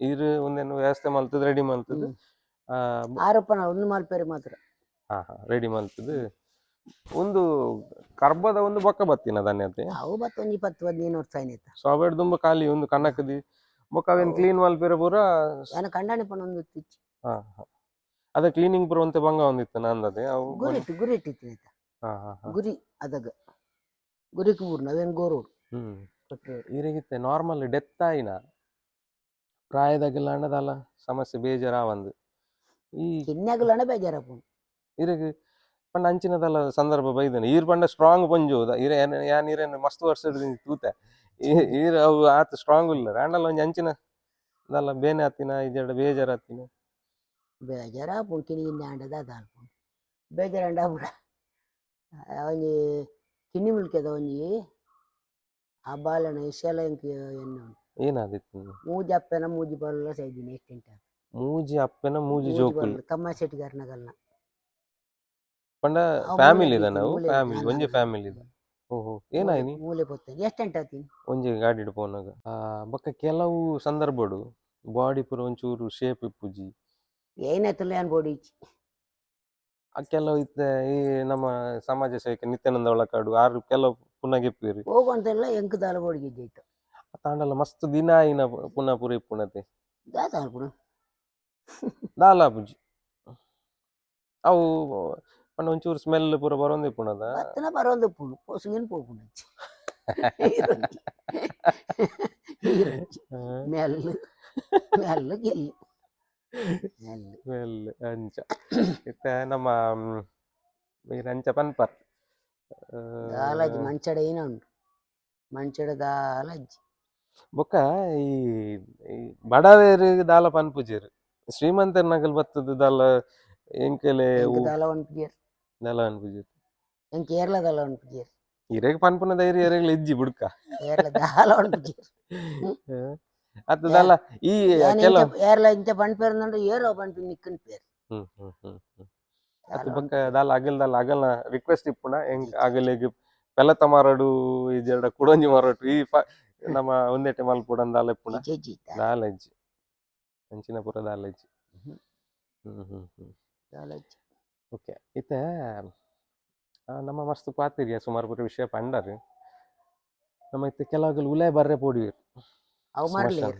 ಇರ್ ಒಂದೇನು ವ್ಯವಸ್ಥೆ ಮಲ್ತದ್ ರೆಡಿ ಮಲ್ತದ್ ಹ್ಮ್. ಆರೋಪನ ಒಂದು ಮಲ್ಪೇರಿ ಮಾತ್ರ. ಹಾ ಹಾ ರೆಡಿ ಮಲ್ತದ್ ಒಂದು ಕರ್ಬದ ಒಂದು ಬೊಕ್ಕ ಬತ್ತಿನ ಧನ್ಯತೆ ಅವು ಬತ್ತೊಂದು ಇಪ್ಪತ್ತು ಹದಿನೈದು ವರ್ಷ ಏನಿತ್ತ ದುಂಬ ಖಾಲಿ ಒಂದು ಕನಕದಿ. ಬೊಕ್ಕ ಅವೇನ್ ಹೌದು. ಕ್ಲೀನ್ ಮಲ್ಪೆರ ಪೂರ ನಾನು ಕಂಡಾಣಿ ಪಣ ಒಂದು ತಿಚ್ಚಿ ಹಾ ಹಾ. ಅದೇ ಕ್ಲೀನಿಂಗ್ ಪೂರ ಒಂತೆ ಬಂಗ ಒಂದಿತ್ತು ನಂದದೆ ಅವು ಗುರಿ ಇಟ್ಟು ಗುರಿ ಅದಗ. ಗುರಿ ಕೂರ್ ನಾವೇನ್ ಗೋರೋಡ್ ಇರಗಿತ್ತೆ ನಾರ್ಮಲ್ ಡೆತ್ ಆಯ್ನ ಪ್ರಾಯದಾಗೆಲ್ಲ ಅಣ್ಣದಲ್ಲ ಸಮಸ್ಯೆ ಬೇಜಾರಾವಂದು ಈ ಚಿನ್ನಾಗಲ್ಲ ಅಣ್ಣ ಬೇಜಾರಪ್ಪ ಇರಗೆ ಪಂಡ ಅಂಚಿನದಲ್ಲ ಸಂದರ್ಭ ಬೈದನ. ಈರ್ ಪಂಡ ಸ್ಟ್ರಾಂಗ್ ಪಂಜು ಇರ ಯಾನ್ ಇರೇನ್ ಮಸ್ತ್ ವರ್ಷ ತೂತ. ಈರ ಅವು ಆತ ಸ್ಟ್ರಾಂಗ್ ಇಲ್ಲ. ರಾಂಡಲ್ಲ ಒಂಜಿ ಅಂಚಿನ ದಲ್ಲ ಬೇನೆ ಆತಿನ ಇದೆರಡು ಬೇಜಾರಾತಿನ ಬೇಜಾರ ಪುಣ್ಕಿನಿ ಇನ್ನ ಅಂಡದ ಬೇಜಾರ ಅಂಡ ಬಿಡ ಒಂಜಿ ಕಿನ್ನಿ ಮಿಲ್ಕೆದ ಒಂಜಿ ಆ ಬಾಲನ ಇಶಲ ಎಂಕ್ ಎನ್ನು ಏನಾದಿತ್ತು ಮೂಜಿ ಅಪ್ಪನ ಮೂಜಿ ಬಲ್ಲ ಸೈದಿನ ಎಷ್ಟೆಂಟ ಮೂಜಿ ಅಪ್ಪನ ಮೂಜಿ ಜೋಕುಲು ತಮ್ಮ ಶೆಟ್ಟಿಗಾರನಗಲ್ನ ಪಂಡ ಅವ್ ಫ್ಯಾಮಿಲಿ ಮೂಲೆ ಇದ ಇತ್ತು, ನಾವು ಮೂಲೆ ಫ್ಯಾಮಿಲಿ ಇತ್ತು, ಒಂಜಿ ನಾನು- ಫ್ಯಾಮಿಲಿ ಇದ ಓಹೋ ಏನಾಯ್ನಿ ಮೂಲೆ ಪೊತ್ತ ಎಷ್ಟೆಂಟ ಆತೀನಿ ಒಂಜಿ ಗಾಡಿ ಪೋನಾಗ ಆ ಬೊಕ್ಕ ಕೆಲವು ಸಂದರ್ಭಡು ಬಾಡಿ ಪೂರ ಒಂಚೂರು ಶೇಪ್ ಇಪ್ಪುಜಿ ಏನಾಯ್ತಲ್ಲ ಏನ್ ಬೋಡಿ ಆ ಕೆಲವು ಇತ್ತ ಈ ನಮ್ಮ ಸಮಾಜ ಸೇವಕ ನಿತ್ಯಾನಂದ ಒಳಕಾಡು ಆರು ಕೆಲವು ಪುನಃ ಗೆಪ್ಪಿರಿ ಹೋಗುವಂತೆಲ್ಲ ಎಂಕ್ ದಾಲ ಬೋಡಿಗೆ ಇದ್ದೈತು ತಾಂಡಲ ಮಸ್ತ್ ದಿನ ಆಯಿನ ಪುನಃ ಪುರ ಇಪ್ಪುಣತೆ ದಾತ ಅಲ್ಪುಣ ದಾಲಾಪುಜಿ ಅವು ಪಂಡ ಒಂಚೂರು ಸ್ಮೆಲ್ ಪೂರ ಬರೋಂದು ಇಪ್ಪುಣದ ಬತ್ತನ ಬರೋಂದು ಪುಣು. ಪೊಸುಗಿನ ಪೋಪುಣ ಮೆಲ್ಲು. ಮೆಲ್ಲು ಗೆಲ್ಲು. ಮೆಲ್ಲು ಸ್ಮೆಲ್ ಅಂಚ ಇತ್ತ ನಮ್ಮ ಮ್, ಈ ಅಂಚ ಪನ್ಪರ್ ಆ, ದಾಲಜ್ಜಿ ಮಂಚಡ ಏನ ಉಂಟು ಮಂಚಡ ದಾಲಜ್ಜಿ ಬೊಕ್ಕ ಈ ಈ ಬಡವೇರು ದಾಲ ಪನ್ಪುಜೇರು ಶ್ರೀಮಂತರ ನಗಲ್ ಬತ್ತದ ದಾಲ ಎಂಕೆಲೆ ಎಂಕ್ ದಾಲ ಒಣ್ಪಿಜೇರ್ ದಾಲ ಪನ್ಪುಜೇರು ಎಂಕ್ ಏರ್ಲ ದಾಲ ಒಣ್ಪಿಜೇರ್ ಇರೇಗ ಪನ್ಪುನ ಧೈರ್ಯ ಎರೆಗ್ಲ ಇಜ್ಜಿ ಬುಡ್ಕ ಏರ್ಲ ದಾಲ ಒಣ್ಪಿಜೇರ್ ಅತ್ತ ಈ ಈ ಕೆಲವು ಏರ್ಲ ಇಂಚ ಪಣ್ಪೇರ್ ಏರೋ ಪಣ್ಪಿ ನಿಕ್ಕನ್ ದಾಲ ಅತ್ತ ಬೊಕ್ಕ ದಾಲ ಅಗಲ್ ದಾಲ ಅಗಲ್ನ ರಿಕ್ವೆಸ್ಟ್ ಇಪ್ಪುನ ಹೆಂಗ್ ಅಗಲೆಗ್ ಪೆಲತ ಮಾರಡು ಈ ಜಡ ಕುಡೊಂಜಿ ಈ ಫ ನಮ್ಮ ಒಂದೇಟೆ ಮಲ್ಪುಡನ್ ದಾಲ ಇಪ್ಪುನ ಇಜ್ಜಿ ಇಜ್ಜಿ ದಾಲ ದಾಲಜ್ಜಿ ಅಂಚಿನ ಪುರ ದಾಲಜ್ಜಿ ಹ್ಮ್. ಹ್ಮ್ ಹ್ಮ್ ಹ್ಮ್. ದಾಲಜ್ಜಿ ಓಕೆ ಇತ್ತ ಆ, ನಮ್ಮ ಮಸ್ತ್ ಪಾತಿರಿಯ ಸುಮಾರು ಪುರ ವಿಷಯ ಪಂಡರ್. ನಮ್ಮ ಇತ್ತ ಕೆಲವಾಗಲು ಉಲೆ ಬರ್ರೆ ಪೋಡಿವೆರ್. ಅವು ಮರ್ಲೇರ್.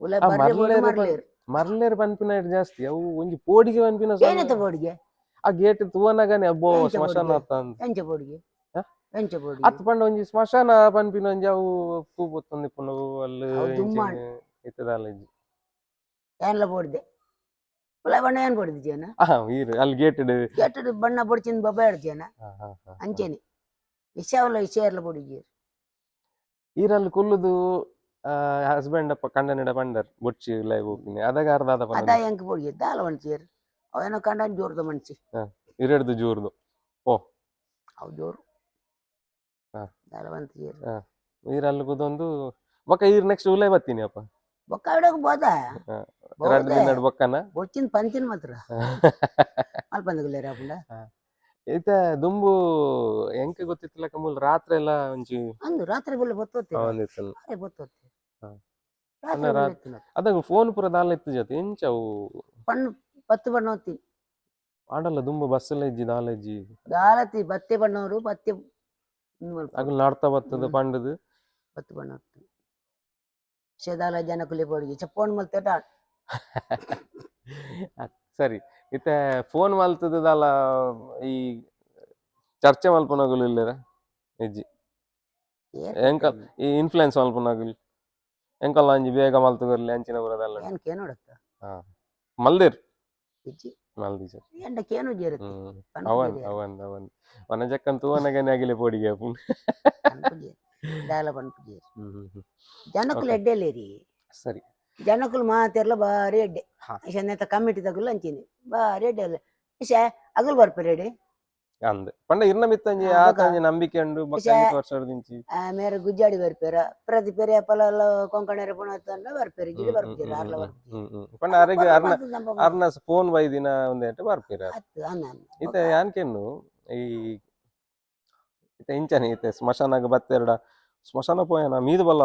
ಉಲೆ ಆ, ಬರ್ರೆ ಬೋಡು ಮರ್ಲೇರ್ ಮರ್ಲೇರ್. ಮರ್ಲೇರ್ ಪನ್ಪಿನ ಇಡ್ ಜಾಸ್ತಿ. ಅವು ಒಂಜಿ ಪೋಡಿಗೆ ಪನ್ಪಿನ ಏನಂತ ಬೋಡಿಗೆ ಆ ಗೇಟ್ ತೂವನಗನೆ ಅಬ್ಬೋ ಸ್ಮಶಾನ ಬೋಡಿಗೆ? ಅತ್ತ ಅಂತ ಎಂಚ ಬೋಡಿಗೆ ಹ? ಎಂಚ ಬೋಡಿಗೆ ಅತ್ ಪಂಡ ಒಂಜಿ ಸ್ಮಶಾನ ಪನ್ಪಿನ ಒಂಜಿ ಅವು ಪೂ ಬೊತ್ತೊಂದು ಇಪ್ಪುಂಡು ಅಲ್ಲಿ ಅವು ದುಮ್ಮಾಣ್. ಇತ್ತದಾಲಜ್ಜಿ ಏನ್ಲ ಬೋಡಿದೆ ಉಲೆ ಬಣ್ಣ ಏನ್ ಬೋಡಿದೆ ಜೇನ ಆ ವೀರ್ ಅಲ್ಲಿ ಗೇಟ್ ಕೆಟ್ಟದು ಬಣ್ಣ ಬಡ್ಚಿಂದ ಬಬ್ಬ ಜೇನ ಅಂಚೆನೆ. ವಿಷಯ ಇಶೇರ್ಲ ಬೋಡಿಗೆ ಈರಲ್ಲಿ ಕುಲ್ಲುದು ಹಸ್ಬೆಂಡ್ ಅಪ್ಪ ಕಂಡನಿಡ ಪಂಡರ್ ಬೊಚ್ಚಿ ಲೈವ್ ಹೋಗ್ತೀನಿ ಅದಾಗ ಅರ್ಧ ಅದ ಪಂಡ ಎಂಕ್ ಬೋಡಿಗೆ ದಾಲ ಒಣ್ಚೇರ್ ಅವೇನೋ ಕಂಡನ್ ಜೋರ್ದ ಮನ್ಸಿ ಇರೆಡ್ದು ಓ. ಅವ್ ಜೋರು. ಹ. ದಾಲ ಒಣ್ಚೇರ್ ವೀರಲ್ಲ ಗುದೊಂದು ಬೊಕ್ಕ ಈರ್ ನೆಕ್ಸ್ಟ್ ಉಲೇ ಬತ್ತೀನಿ ಅಪ್ಪ. ಬೊಕ್ಕ ಬಿಡೋಕೆ ಬೋದ? ಹ. ಎರಡು ದಿನ ಬೊಕ್ಕನ? ಬೊಚ್ಚಿನ ಪಂಚಿನ ಮಾತ್ರ. ಅಲ್ಪಂದಗುಲೇರ ಪುಂಡ? ಈತ ದುಂಬು ಎಂಕ ಗೊತ್ತಿತ್ತಲ್ಲ ಕಮೂಲ್? ರಾತ್ರಿ ಎಲ್ಲ ಒಂಚಿ ಅಂದು ರಾತ್ರಿ ಬುಲ್ಲ ಬತ್ತೋತ್ತೆ ಒಂದಿತ್ತು ಅರೆ ಬತ್ತೋತ್ತೆ ರಾತ್ರಿ ಅನ್ನ ಅದಾಗ ಫೋನ್ ಪೂರ ದಾಲ ಇತ್ತು ಜೊತೆ ಎಂಚ ಅವು? ಪಣ್ಣು ಪತ್ತು ಬಣ್ಣ ಹೊತ್ತಿ. ಆಡಲ್ಲ ದುಂಬು ಬಸ್ಸೆಲ್ಲ ಇಜ್ಜಿ ದಾಲ ಇಜ್ಜಿ. ದಾಲತಿ ಬತ್ತೆ ಬಣ್ಣವರು ಬತ್ತೆ ಅಗಲ್ ನಾಡ್ತಾ ಬತ್ತದ. ಪಂಡದು. ಬತ್ತು ಬಣ್ಣ ಶೇದಾಲ ಜನ ಕುಲಿ ಬೋಡಿಗೆ ಚಪ್ಪೋಣ್ ಮಲ್ತೇಟ ಸರಿ. ಇತ್ತ ಫೋನ್ ಮಲ್ತದಲ್ಲ ದಾಲ ಈ ಚರ್ಚೆ ಮಲ್ಪನಾಗುಲು ಇಲ್ಲರ? ಎಂಕ ಈ ಇನ್ಫ್ಲುಯೆನ್ಸ್ ಮಲ್ಪನಾಗುಲು ಎಂಕಲ್ಲ ಅಂಜಿ ಬೇಗ ಮಲ್ತುಗರ್ಲಿ ಅಂಚಿನ ಬರೋದಲ್ಲ ಏನ್ ಕೇನೋಡತ್ತ? ಮಲ್ದಿರ್? ಇಜ್ಜಿ. ಮಲ್ದಿ ಸರ್. ಎಂಡ ಕೇನು ಜೇರತ್ತೆ ಅವನ್ ಅವನ್ ಅವನ್ ಅವನ್ ಜಕ್ಕನ್ ತೂವನಗನೆ ಆಗಿಲೆ ಪೋಡಿಗೆ ಅಪ್ಪುನ್ ದಾಲ ಹ್ಮ್ ಹ್ಮ್. ಜನಕ್ಕುಲು Okay. ಸರಿ. ಜನಕುಲು ಮಾತೆರ್ಲ ಬಾರಿ ಎಡ್ಡೆ. ಹಾ. ಇಶನೆತ ಕಮಿಟಿ ತಗುಲು ಅಂಚಿನಿ. ಬಾರಿ ಎಡ್ಡೆ ಅಲ್ಲ. ಇಶ ಅಗಲ್ ಬರ್ಪೆರೆಡಿ ಬೊಕ. ಒಂಜಿ ನಂಬಿಕೆ ಉಂಡು ಇಶ- ಬಕ್ಕ ವರ್ಷ ದಿಂಚಿ ಆಮೇಲೆ ಗುಜ್ಜಾಡಿ ಬರ್ಪೇರ. ಪ್ರತಿ ಪೆರೆ ಪಲ ಕೊಂಕಣರ ಪುಣ ತಂಡ ಬರ್ಪೇರಿ. ಜಿಡಿ ಬರ್ಪಿದ್ದೀರ ಆರ್ಲ ಬರ್ಪಿದ್ದೀರ ಪಂಡ ಅರಿಗೆ ಅರ್ನ ಅರ್ನ ಫೋನ್ ಬೈದಿನ ಒಂದೇಟ ಬರ್ಪಿರ ಹತ್ತು ಅನ್ನ ಈತ ಈ ಈತ ಇಂಚನೆ ಈತ ಸ್ಮಶಾನಾಗ ಬತ್ತೆರಡ. ಸ್ಮಶಾನ ಪೋಯನ ಮೀದು ಬಲ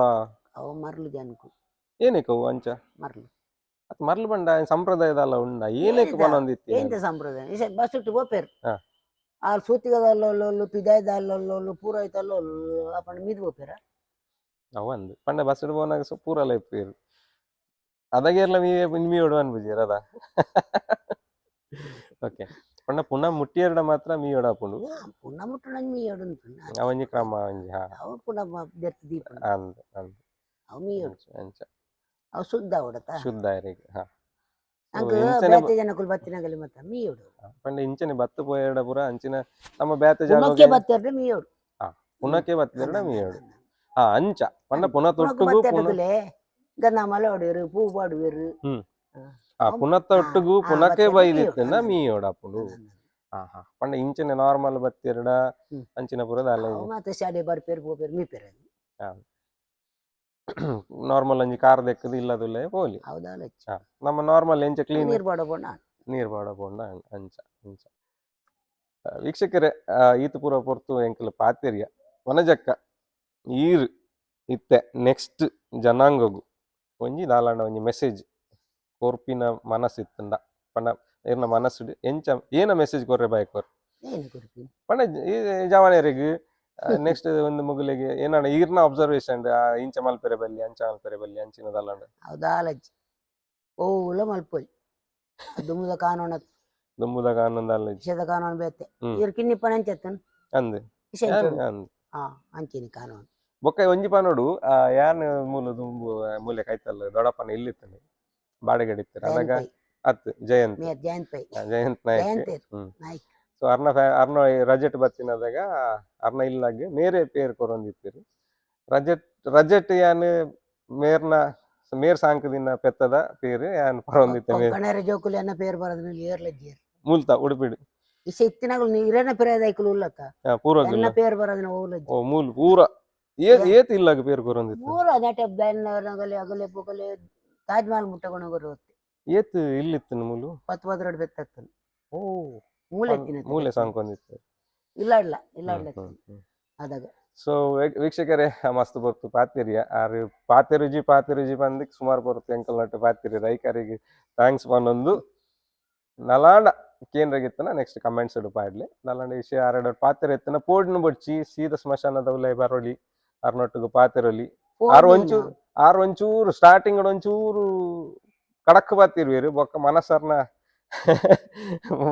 ಅವು ಮರ್ಲು ಜನಕು ಏನಕ್ಕವು ಅಂಚ? ಮರ್ಲು. ಅತ್ ಮರ್ಲು ಬಂಡ ಸಂಪ್ರದಾಯದ ಅಲ್ಲ ಉಂಡ? ಏನಕ್ಕೆ ಏನಿದ? ಬನ್ನೊಂದಿತ್ತಿ ಎಂತ ಸಂಪ್ರದಾಯ? ಬಸ್ ಇಟ್ಟು ಬೋಪೇರು ಆಲ್ ಸೂತಿಗದಲ್ಲೊಲ್ಲೊಲ್ಲು ಪಿದಾಯ್ದಲ್ಲೊಲ್ಲೊಲ್ಲು ಪೂರಾಯ್ತಲ್ಲೊಲ್ಲು ಅಪ್ಪಂಡ ಮೀದ್ ಬೋಪೇರ ಅವಂದು ಪಂಡ ಬಸ್ಸು ಪೋನಾಗ ಸೊ ಪೂರ ಲೈಪೇರು ಅದಗೆಲ್ಲ ಮೀ ಮೀ ಒಡವನ್ ಬುಜಿಯರ್ ಅದ? ಓಕೆ ಪಂಡ ಪುನಃ ಮುಟ್ಟಿಯರ್ಡ ಮಾತ್ರ ಮೀ ಒಡಾಪುಂಡು ಪುನಃ ಮುಟ್ಟಣ ಮೀ ಒಡನ್ ಪುನಃ ಅವಂಜಿ ಕ್ರಮ ಅವಂಜಿ ಹಾ. ಅವ ಪುನಃ ಬೆರ್ತ ದೀಪ ಅಂದ ಅಂದ. ಅವ ಮೀ ಒಡ ಅಂಚ. ಅವ ಶುದ್ಧ ಒಡತ? ಶುದ್ಧ ಇರಿಗೆ ಹಾ. ನಂಗೆ ಬೇತೆ ಜನಕ್ಕೂ ಬತ್ತಿನಾಗಲಿ ಮತ್ತ ಮೀಯೋಡು. ಪಂಡ ಇಂಚನೆ ಬತ್ತ್ ಪೋಯಡ ಪುರ ಅಂಚಿನ ನಮ್ಮ ಬೇತೆ ಜನಕ್ಕೆ ಬತ್ತಿರಡೆ ಮೀಯೋಡು. ಹಾ ಪುನಕೆ ಬತ್ತಿರಡೆ ಮೀಯೋಡು. ಹಾ ಅಂಚ. ಪಂಡ ಪುನ ತೊಟ್ಟುಗು ಪುನಲೆ ಗನ್ನಮಲ ಒಡೆರು ಪೂ ಪಾಡುವೆರು ಹಾ ಪುನ ತೊಟ್ಟುಗು ಪುನಕೆ ಬೈದಿತ್ತನ ಮೀಯೋಡ. ಅಪ್ಪುಡು. ಹಾ ಹಾ ಪಂಡ ಇಂಚನೆ ನಾರ್ಮಲ್ ಬತ್ತಿರಡ ಅಂಚಿನ ಪುರದ ಅಲ್ಲ ಮತ್ತೆ ಶಾಲೆ ಬರ್ಪೇರು ಪೋಪೇರು ಮೀಪೇರು ಹಾ. ನಾರ್ಮಲ್ ಅಂಜಿ ಕಾರ್ ದೆಕ್ಕದು ಇಲ್ಲದುಲ್ಲೆ ಪೋಲಿ ಹೌದಾ ಹಾ ನಮ್ಮ ನಾರ್ಮಲ್ ಎಂಚ ಕ್ಲೀನ್ ನೀರು ಬಾಡಬೋಣ ನೀರ್ ಬಾಡಬೋಂಡ ಅಂಚ ಅಂಚ ಆ, ವೀಕ್ಷಕರೇ ಆ, ಈತ ಪೂರ ಪೊರ್ತು ಎಂಕಲ್ ಪಾತೆರಿಯ ವನಜಕ್ಕ ಈರ್ ಇತ್ತೆ ನೆಕ್ಸ್ಟ್ ಜನಾಂಗಗು. ಒಂಜಿ ದಾಲಾಂಡ ಒಂಜಿ ಮೆಸೇಜ್. ಕೊರ್ಪಿನ ಮನಸ್ಸಿತ್ತಂಡ ಪಂಡ ಏರ್ನ ಮನಸ್ಸುಡು ಎಂಚ ಏನ ಮೆಸೇಜ್ ಕೊರ್ರೆ ಬಾಯ್ ಕೊರ್ ಏನು ಕೊಡ್ತೀನಿ ಪಂಡ ಈ ಜವಾನೇರಿಗೆ ನೆಕ್ಸ್ಟ್ ಒಂದು ಮಗುಲಿಗೆ ಏನಣ್ಣ ಈರ್ನ ಅಬ್ಸರ್ವೇಷನ್ ಇಂಚ ಮಲ್ಪೆರೆ ಬಲ್ಲಿ ಅಂಚ ಮಲ್ಪೆರೆ ಬಲ್ಲಿ ಅಂಚಿನ ದಾಲಾಂಡ ಹೌದಾ ಲಜ್ಜಿ ಓಲ ಮಲ್ಪೊಲಿ ದುಮ್ಮದ ಕಾನೂನ ದುಂಬುದಾಗ ಕಾನೂನ ಅಲ್ಲ ವಿಷಯದ ಕಾನೂನು ಬೇತೆ. ಇವ್ರ ಕಿನ್ನಿಪ್ಪನ ಅಂಚೆತ್ತನ್ ಅಂದೆ. ಹಾ ಅಂಚಿನಿ ಕಾನೂನು. ಬೊಕ್ಕ ಒಂಜಿ ಪಾನೋಡು ಯಾನ್ ಮೂಲ ದುಂಬು ಮೂಲೆ ಕಾಯ್ತಲ್ಲ ದೊಡಪ್ಪನ ಇಲ್ಲಿತ್ತಾನೆ. ಬಾಡಿಗೆ ಹಿಡಿತಾರೆ ಅದಾಗ ಅತ್ ಜಯಂತ್. ಜಯಂತ್ ನಾಯಕ್. ಜಯಂತ್. ನಾಯ್ಕ್. ಸೊ ಅರ್ನ ಫ್ಯಾ ಅರ್ನ ರಜೆಟ್ ಬತ್ತಿನದಾಗ ಅರ್ನ ಇಲ್ಲಾಗೆ ಮೇರೆ ಪೇರ್ ಕೊರೊಂದಿತ್ತೀರಿ ರಜೆಟ್ ರಜೆಟ್ ಯಾನ್ ಮೇರ್ನ ಮೇರ್ ಸಾಂಕದಿನ ಪೆತ್ತದ ಪೇರ್ ಯಾನ್ ಪರೊಂದಿತ್ತೆ ಮೇರ್. ಕಣೇರ ಜೋಕುಲಿ ಅನ್ನ ಪೇರು ಏರ್ ಏರ್ಲಜ್ಜಿ. ಮೂಲ್ತ ಉಡುಪಿಡು. ಇಸೆ ಇತ್ತಿನಾಗಲು ನೀರನ್ನ ಪೇರ ಐಕಲು ಉಲ್ಲತ್ತ ಆ, ಪೂರ್ವಗಿಲ್ಲ ಎನ್ನ ಪೇರು ಬರೋದಿನ ಓಲಜ್ಜಿ ಓ ಮೂಲ್ ಪೂರ. ಏತ್ ಏತ್ ಇಲ್ಲಾಗ ಪೇರ್ ಕೊರೊಂದಿತ್ತು ಮೂರು ಅದಾಟ ಬ್ಯಾನ್ನಗಲೆ ಅಗಲೆ ಪೊಗಲೆ ತಾಜ್ ಮಹಲ್ ಮುಟ್ಟಕೊಂಡು ಬರುತ್ತೆ ಏತ್ ಇಲ್ಲಿತ್ತು ಮೂಲು? ಪತ್ ಪದ್ರಡ್ ಬೆತ್ತತ್ತನು ಓ. ಮೂಲೆ ಮೂಲೆ ಒಂದಿತ್ತು. ಇಲ್ಲ ಇಲ್ಲ ಇಲ್ಲ ಇಲ್ಲ. ಅದಾಗ ಸೊ ವೀಕ್ಷಕರೇ ಮಸ್ತ್ ಬರ್ತು ಪಾತಿರಿಯ ಆರು ಪಾತೆರುಜಿ ಪಾತೆರುಜಿ ಬಂದಿಕ್ ಸುಮಾರು ಬರುತ್ತೆ ಎಂಕಲ್ ನಟ್ಟು ಪಾತಿರಿ ರೈಕರಿಗೆ ಥ್ಯಾಂಕ್ಸ್ ಬಂದೊಂದು. ನಲಾಂಡ ಕೇಂದ್ರಗಿತ್ತನ ನೆಕ್ಸ್ಟ್ ಕಮೆಂಟ್ಸ್ ಇಡು ಪಾಡ್ಲಿ. ನಲಾಂಡ ವಿಷಯ ಆರಡ ಪಾತಿರ ಎತ್ತನ ಪೋಡ್ನ ಬಡ್ಚಿ ಸೀದ ಸ್ಮಶಾನದ ಉಲೈ ಬರೋಲಿ ಅರ್ನೊಟ್ಟಿಗೆ ಪಾತೆರೊಲಿ ಆರು ಒಂಚೂರು ಆರು ಒಂಚೂರು ಸ್ಟಾರ್ಟಿಂಗ್ ಒಂಚೂರು ಕಡಕ್ ಬಾತಿರ್ವೇರು ಬೊಕ್ಕ ಮನಸ್ಸರ್ನ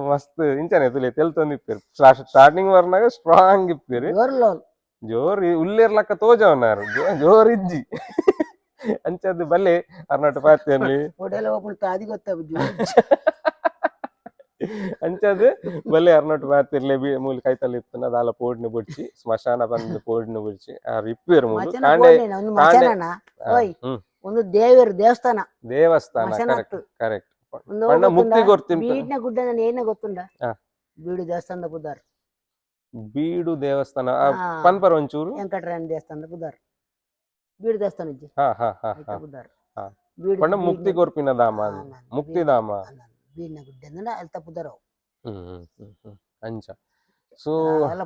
ಮಸ್ತ್ ಇಂಚನೆ ತುಲೆ ತೆಲ್ ತಂದಿಪ್ಪೇರು ಸ್ಟಾರ್ಟಿಂಗ್ ವರ್ನಾಗ ಸ್ಟ್ರಾಂಗ್ ಇಪ್ಪೇರು ಜೋರ್ಲೋಲ್ ಜೋರ್ ಉಲ್ಲೇರ್ಲಕ್ಕ ತೋಜವನಾರು ಜೋರ್ ಇಜ್ಜಿ ಅಂಚದ್ದು ಬಲ್ಲೆ ಅರ್ನಾಟ ಪಾತಿಯಲ್ಲಿ ಒಡೆಲ್ಲ ಹೋಗ್ಬಿಡ್ತ ಅದು ಗೊತ್ತಾಗ ಅಂಚದು ಬಲ್ಲೆ ಅರ್ನಾಟ ಪಾತಿರ್ಲೆ ಬಿ ಮೂಲ ಕೈತಲ್ಲಿ ಇತ್ತು ಅದಾಲ ಪೋಡ್ನ ಬುಡ್ಚಿ ಸ್ಮಶಾನ ಬಂದು ಪೋಡ್ನ ಬುಡ್ಚಿ ಆ ರಿಪ್ಪೇರು ಮೂಲು ಮಚನ ಕಾಂಡೆ ಬೋರ್ನಿನ, ಒಂದು ಮಚನನ ಆ, ಓಯ್ ಹ್ಮ್ ಒಂದು ದೇವರ ದೇವಸ್ಥಾನ ದೇವಸ್ಥಾನ ಮಚನ ಕರೆಕ್ಟ್ ಹತ್ತು. ಕರೆಕ್ಟ್ ಒಂದು ಪಂಡ ಗೊತ್ತುಂಡ? ಮುಕ್ತಿ ಗೊತ್ತಿಂಪ ಬೀಡ್ನ ಗುಡ್ಡ ನಾನು ಏನ ಗೊತ್ತುಂಡ ಆ. ಬೀಡು ದೇವಸ್ಥಾನದ ಬುದಾರ್ ಬೀಡು ದೇವಸ್ಥಾನ ಆ, ಆ. ಪನ್ಪರ್ ಒಂಚೂರು ವೆಂಕಟರಾಯನ ದೇವಸ್ಥಾನದ ಬುದಾರ್ ಬೀಡು ದೇವಸ್ಥಾನ ಇಜ್ಜಿ ಹಾ ಹಾ ಹಾ ಆಯ್ತಾ ಹಾ ಬುದಾರ್ ಹಾ. ಬೀಡು ಪಂಡ ಬೀಡ್ನ- ಮುಕ್ತಿ ಕೊರ್ಪಿನ ಧಾಮ ಆ, ಅಂದ್. ನಾನು ಮುಕ್ತಿ ಬೀಡ್ನ- ಧಾಮ ಆ, ನಾನು ಬೀಡ್ನ ಗುಡ್ಡ ಅಂದ್ರೆ ಅಲ್ಲಿ ತಪ್ಪುದಾರ ಅವು. ಹ್ಮ್ ಹ್ಮ್ ಹ್ಮ್ ಹ್ಮ್ ಅಂಚ ಸೊ ಎಲ್ಲ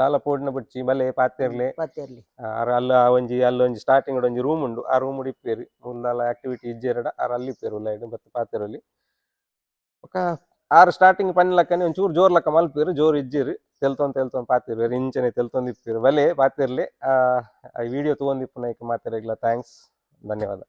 ದಾಲ ಪೋಡಿನ ಬುಡ್ಚಿ ಬಲೆ ಪಾತೆರ್ಲೆ ಪತ್ತೇರ್ಲಿ. ಆರ್ ಅಲ್ಲ ಒಂಜಿ ಅಲ್ಲ ಒಂಜಿ ಸ್ಟಾರ್ಟಿಂಗ್ ಒಂಜಿ ರೂಮ್ ಉಂಡು. ಆ ರೂಮ್ ಇಪ್ಪೇರಿ ಮುಂದಾಲ ಆಕ್ಟಿವಿಟಿ ಇಜ್ಜೆರಡ ಆರ ಅಲ್ಲಿ ಇಪ್ಪೇರು ಲೈಡ್ ಬತ್ತ ಪಾತೆರಲ್ಲಿ ಒಕ ಆರು ಸ್ಟಾರ್ಟಿಂಗ್ ಪನ್ಲಕ್ಕನೆ ಒಂಚೂರು ಜೋರ್ ಲಕ್ಕ ಮಲ್ಪೇರು ಜೋರ್ ಇಜ್ಜಿರಿ. ತೆಲ್ತೊಂದು ತೆಲ್ತೊಂದ್ ಪಾತಿರ್ವೇರು ಇಂಚನೆ ತೆಲ್ತೊಂದು ಇಪ್ಪೇರು. ಬಲೆ ಪಾತಿರ್ಲಿ ಆ ವಿಡಿಯೋ ತಗೊಂದಿಪ್ಪು ನೈಕ್ ಮಾತಿರಗ್ಲ ಥ್ಯಾಂಕ್ಸ್ ಧನ್ಯವಾದ.